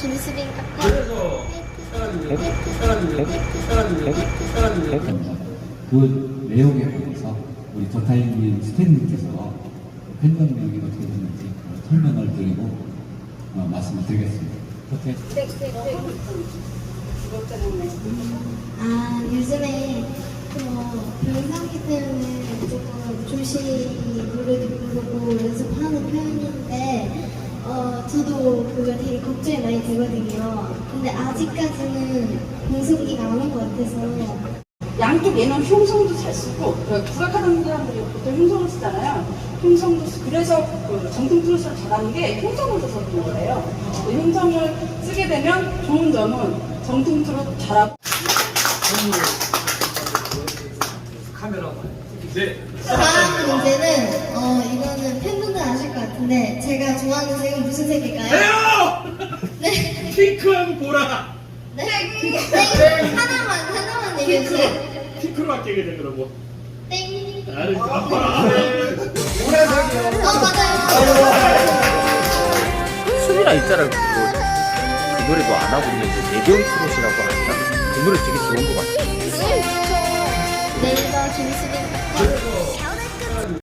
김수빈 카페 그 내용에 관해서 우리 더타임인 스탠님께서 팬덤 내용이 어떻게 됐는지 설명을 드리고 어, 말씀을 드리겠습니다. 어떻게? 아 요즘에 어, 병상기 때문에 조금 조시 노래 부르고 어, 저도 그걸 되게 걱정이 많이 되거든요. 근데 아직까지는 공성기가 안 온 것 같아서 양쪽 얘는 흉성도 잘 쓰고 그 국악하는 사람들이 보통 흉성을 쓰잖아요. 흉성도 쓰 그래서 그 정통 트로트를 잘하는 게 흉성을 써서 그런 거예요. 그 흉성을 쓰게 되면 좋은 점은 정통 트로트 잘하고 다음 문제는 어 이거는 같은데 제가 좋아하는 색은 무슨 색일까요? 네. 핑크하고 보라 네. 땡. 하나만 하나만 얘기해 주세요. 핑크로 바뀌게 되더라고 땡. 나는 아파라 어 맞아요. 춤이나 있잖아 그 노래 뭐안 하고 있는데 내경 트롯이라고 한다 그 노래 되게 좋은 것 같아 네이버 김수빈 카페